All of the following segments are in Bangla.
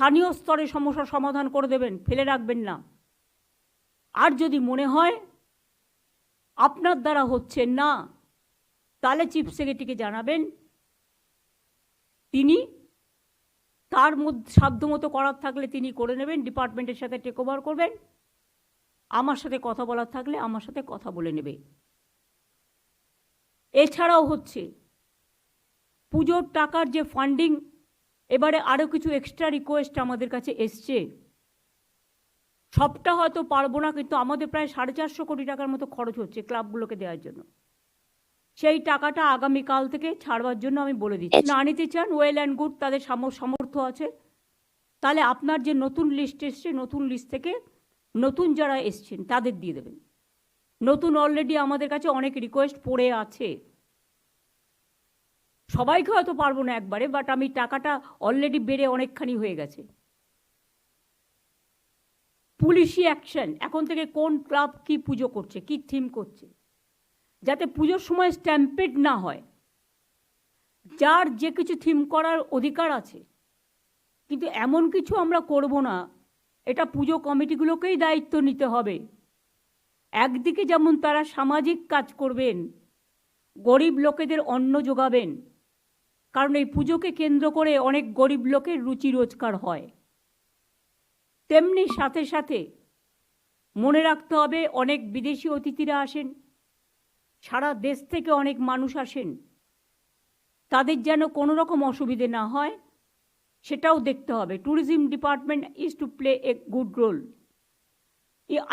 স্থানীয় স্তরে সমস্যার সমাধান করে দেবেন, ফেলে রাখবেন না। আর যদি মনে হয় আপনার দ্বারা হচ্ছে না, তাহলে চিফ সেক্রেটারিকে জানাবেন। তিনি তার মধ্যে সাধ্যমতো করার থাকলে তিনি করে নেবেন, ডিপার্টমেন্টের সাথে টেক ওভার করবেন। আমার সাথে কথা বলার থাকলে আমার সাথে কথা বলে নেবে। এছাড়াও হচ্ছে পুজোর টাকার যে ফান্ডিং এবারে আরও কিছু এক্সট্রা রিকোয়েস্ট আমাদের কাছে এসছে। সবটা হয়তো পারব না কিন্তু আমাদের প্রায় সাড়ে চারশো কোটি টাকার মতো খরচ হচ্ছে ক্লাবগুলোকে দেওয়ার জন্য। সেই টাকাটা আগামীকাল থেকে ছাড়বার জন্য আমি বলে দিচ্ছি। না নিতে চান ওয়েল অ্যান্ড গুড তাদের সাম- সামর্থ্য আছে। তাহলে আপনার যে নতুন লিস্ট এসছে নতুন লিস্ট থেকে নতুন যারা এসছেন তাদের দিয়ে দেবেন। নতুন অলরেডি আমাদের কাছে অনেক রিকোয়েস্ট পড়ে আছে। সবাইকে হয়তো পারব না একবারে বাট আমি টাকাটা অলরেডি বেড়ে অনেকখানি হয়ে গেছে। পুলিশি অ্যাকশন এখন থেকে কোন ক্লাব কি পুজো করছে, কি থিম করছে? যাতে পুজোর সময় স্ট্যাম্পেড না হয়। যার যে কিছু থিম করার অধিকার আছে, কিন্তু এমন কিছু আমরা করব না, এটা পুজো কমিটিগুলোকেই দায়িত্ব নিতে হবে। একদিকে যেমন তারা সামাজিক কাজ করবেন, গরিব লোকেদের অন্ন যোগাবেন কারণ এই পুজোকে কেন্দ্র করে অনেক গরিব লোকের রুচি রোজগার হয়। তেমনি সাথে সাথে মনে রাখতে হবে, অনেক বিদেশি অতিথিরা আসেন, সারা দেশ থেকে অনেক মানুষ আসেন। তাদের যেন কোনো রকম অসুবিধে না হয়, সেটাও দেখতে হবে। Tourism department is to play a good role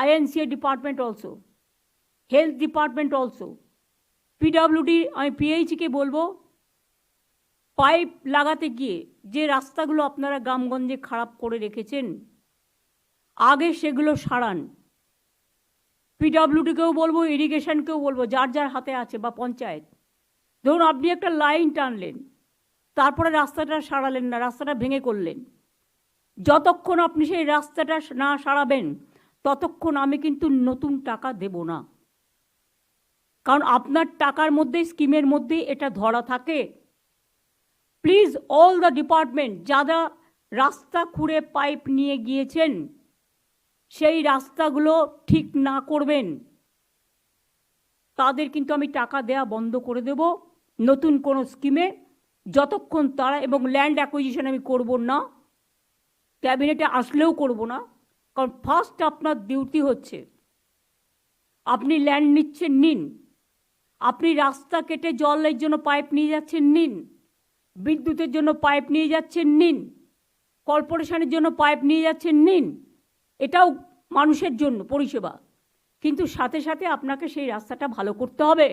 INCA department also health department also PWD আমি পিএইচকে বলব পাইপ লাগাতে গিয়ে যে রাস্তাগুলো আপনারা গ্রামগঞ্জে খারাপ করে রেখেছেন, আগে সেগুলো সারান। পিডাব্লিউডিকেও বলব ইরিগেশনকেও বলব, যার যার হাতে আছে বা পঞ্চায়েত। ধরুন আপনি একটা লাইন টানলেন, তারপরে রাস্তাটা সারালেন না, রাস্তাটা ভেঙে করলেন। যতক্ষণ আপনি সেই রাস্তাটা না সারাবেন, ততক্ষণ আমি কিন্তু নতুন টাকা দেব না। কারণ আপনার টাকার মধ্যেই স্কিমের মধ্যেই এটা ধরা থাকে। অল দ্য ডিপার্টমেন্ট যারা রাস্তা খুঁড়ে পাইপ নিয়ে গিয়েছেন, সেই রাস্তাগুলো ঠিক না করবেন। তাদের কিন্তু আমি টাকা দেয়া বন্ধ করে দেব। নতুন কোনো স্কিমে যতক্ষণ তারা এবং ল্যান্ড অ্যাকুইজিশন আমি করব না, ক্যাবিনেটে আসলেও করব না। কারণ ফার্স্ট আপনার ডিউটি হচ্ছে, আপনি ল্যান্ড নিচ্ছেন, নিন। আপনি রাস্তা কেটে জলের জন্য পাইপ নিয়ে যাচ্ছেন, নিন। বিদ্যুতের জন্য পাইপ নিয়ে যাচ্ছেন নিন, কর্পোরেশনের জন্য পাইপ নিয়ে যাচ্ছেন নিন। এটাও মানুষের জন্য পরিষেবা। কিন্তু সাথে সাথে আপনাকে সেই রাস্তাটা ভালো করতে হবে।